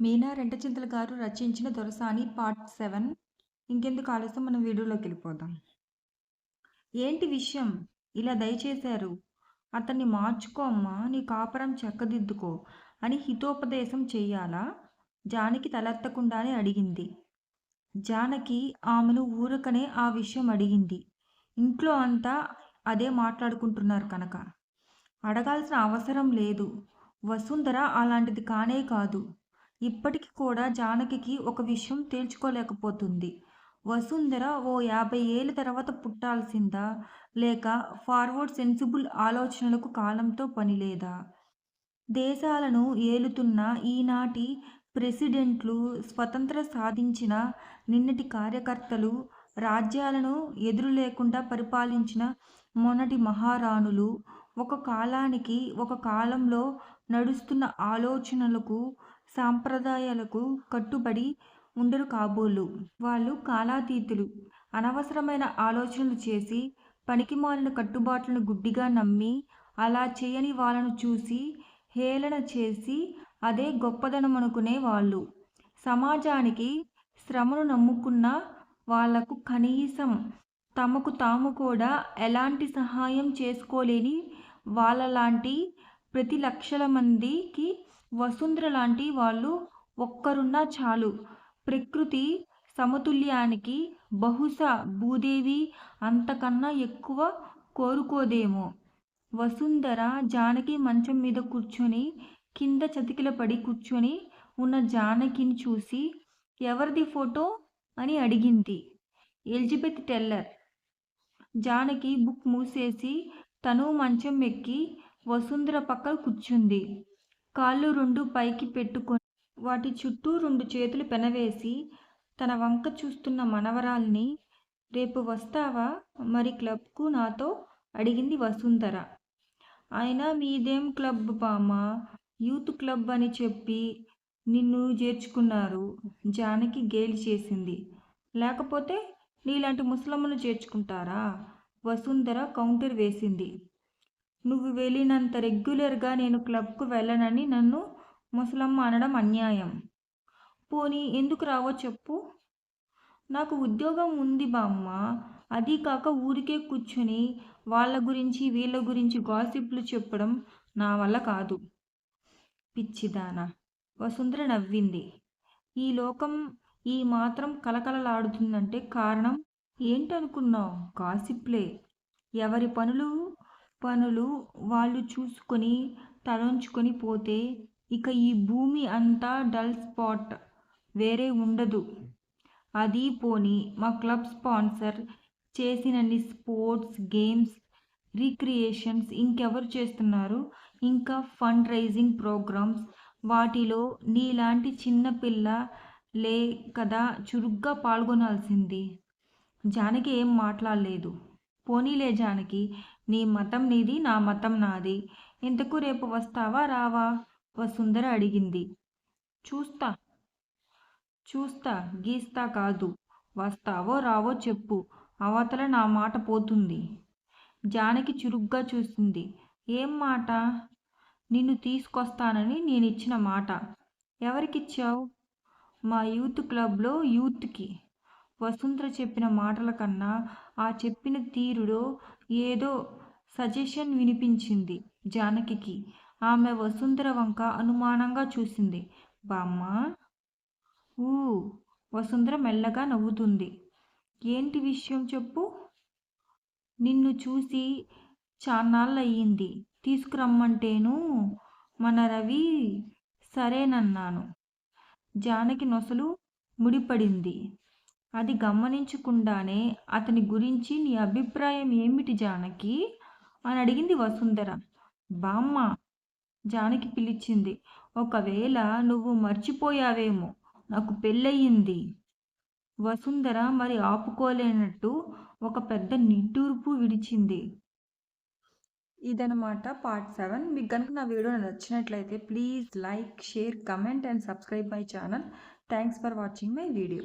మీనా రెంటచింతల గారు రచించిన దొరసాని part seven. ఇంకెందుకు ఆలస్యం? మనం వీడియోలోకి వెళ్ళిపోదాం. ఏంటి విషయం? ఇలా దయచేశారు. అతన్ని మార్చుకో అమ్మా నీ కాపురం చక్కదిద్దుకో అని హితోపదేశం చెయ్యాలా జానకి తలెత్తకుండానే అడిగింది. జానకి ఆమెను ఊరకనే ఆ విషయం అడిగింది. ఇంట్లో అంతా అదే మాట్లాడుకుంటున్నారు కనుక. అడగాల్సిన అవసరం లేదు. వసుంధర అలాంటిది కానే కాదు. ఇప్పటికి కూడా జానకి ఒక విషయం తేల్చుకోలేకపోతుంది. వసుంధర ఓ యాభై ఏళ్ళ తర్వాత పుట్టాల్సిందా? లేక ఫార్వర్డ్ సెన్సిబుల్ ఆలోచనలకు కాలంతో పని లేదా? దేశాలను ఏలుతున్న ఈనాటి ప్రెసిడెంట్లు స్వతంత్ర సాధించిన నిన్నటి కార్యకర్తలు రాజ్యాలను ఎదురు లేకుండా పరిపాలించిన మొన్నటి మహారాణులు ఒక కాలానికి ఒక కాలంలో నడుస్తున్న ఆలోచనలకు సాంప్రదాయాలకు కట్టుబడి ఉండరు కాబోలు. వాళ్ళు కాలాతీతులు. అనవసరమైన ఆలోచనలు చేసి పనికిమాలిన కట్టుబాట్లను గుడ్డిగా నమ్మి అలా చేయని వాళ్ళను చూసి హేళన చేసి అదే గొప్పదనం అనుకునే వాళ్ళు. సమాజానికి శ్రమను నమ్ముకున్న వాళ్ళకు కనీసం తమకు తాము కూడా ఎలాంటి సహాయం చేసుకోలేని వాళ్ళలాంటి ప్రతి లక్షల మందికి వసుంధర లాంటి వాళ్ళు ఒక్కరున్నా చాలు. ప్రకృతి సమతుల్యానికి బహుశా భూదేవి అంతకన్నా ఎక్కువ కోరుకోదేమో. వసుంధర జానకి మంచం మీద కూర్చొని కింద చతికిలపడి కూర్చొని ఉన్న జానకిని చూసి ఎవరిది ఫోటో? అని అడిగింది. Elizabeth teller. జానకి బుక్ మూసేసి తను మంచం ఎక్కి వసుంధర పక్క కూర్చుంది. కాళ్ళు రెండు పైకి పెట్టుకొని వాటి చుట్టూ రెండు చేతులు పెనవేసి తన వంక చూస్తున్న మనవరాల్ని రేపు వస్తావా? మరి క్లబ్కు నాతో అడిగింది వసుంధర. అయినా మీదేం క్లబ్ బామ్మ? యూత్ క్లబ్ అని చెప్పి నిన్ను చేర్చుకున్నారు. జానకి గేలి చేసింది. లేకపోతే నీలాంటి ముసలమ్మను చేర్చుకుంటారా వసుంధర కౌంటర్ వేసింది. నువ్వు వెళ్ళినంత రెగ్యులర్గా నేను క్లబ్కు వెళ్ళనని నన్ను ముసలమ్మ అనడం అన్యాయం. పోనీ ఎందుకు రావో చెప్పు. నాకు ఉద్యోగం ఉంది బామ్మ. అది కాక ఊరికే కూర్చొని వాళ్ళ గురించి వీళ్ళ గురించి గాసిప్లు చెప్పడం నా వల్ల కాదు. పిచ్చిదాన! వసుంధర నవ్వింది. ఈ లోకం ఈ మాత్రం కలకలలాడుతుందంటే కారణం ఏంటనుకున్నావు? గాసిప్లే. ఎవరి పనులు? పనులు వాళ్ళు చూసుకొని తలంచుకొని పోతే ఇక ఈ భూమి అంతా డల్ స్పాట్ వేరే ఉండదు. అది పోని మా క్లబ్ స్పాన్సర్ చేసినన్ని స్పోర్ట్స్ గేమ్స్ రీక్రియేషన్స్ ఇంకెవరు చేస్తున్నారు? ఇంకా ఫండ్ రైజింగ్ ప్రోగ్రామ్స్ వాటిలో నీలాంటి చిన్నపిల్ల లే కదా చురుగ్గా పాల్గొనాల్సింది. జానకి ఏం మాట్లాడలేదు. పోనీలే జానకి నీ మతం నీది నా మతం నాది. ఇంతకు రేపు వస్తావా రావా? వసుంధర అడిగింది. చూస్తా చూస్తా గీస్తా కాదు. వస్తావో రావో చెప్పు. అవతల నా మాట పోతుంది. జానకి చురుగ్గా చూసింది. ఏం మాట? నిన్ను తీసుకొస్తానని నేను ఇచ్చిన మాట. ఎవరికిచ్చావు? మా యూత్ క్లబ్లో యూత్కి. వసుంధర చెప్పిన మాటల కన్నా ఆ చెప్పిన తీరులో ఏదో సజెషన్ వినిపించింది జానకి ఆమె వసుంధర వంక అనుమానంగా చూసింది. బామ్మ! ఊ! వసుంధర మెల్లగా నవ్వుతుంది. ఏంటి విషయం చెప్పు. నిన్ను చూసి చాన్నాళ్ళయ్యింది. తీసుకురమ్మంటేను మన రవి సరేనన్నాను. జానకి నొసలు ముడిపడింది. అది గమనించకుండానే అతని గురించి నీ అభిప్రాయం ఏమిటి జానకి? అని అడిగింది వసుంధర. బామ్మ జానకి పిలిచింది. ఒకవేళ నువ్వు మర్చిపోయావేమో నాకు పెళ్ళయింది. వసుంధర మరి ఆపుకోలేనట్టు ఒక పెద్ద నిట్టూర్పు విడిచింది. ఇదనమాట పార్ట్ సెవెన్. మీకు కనుక నా వీడియో నచ్చినట్లయితే please like share comment and subscribe my channel. Thanks for watching my video.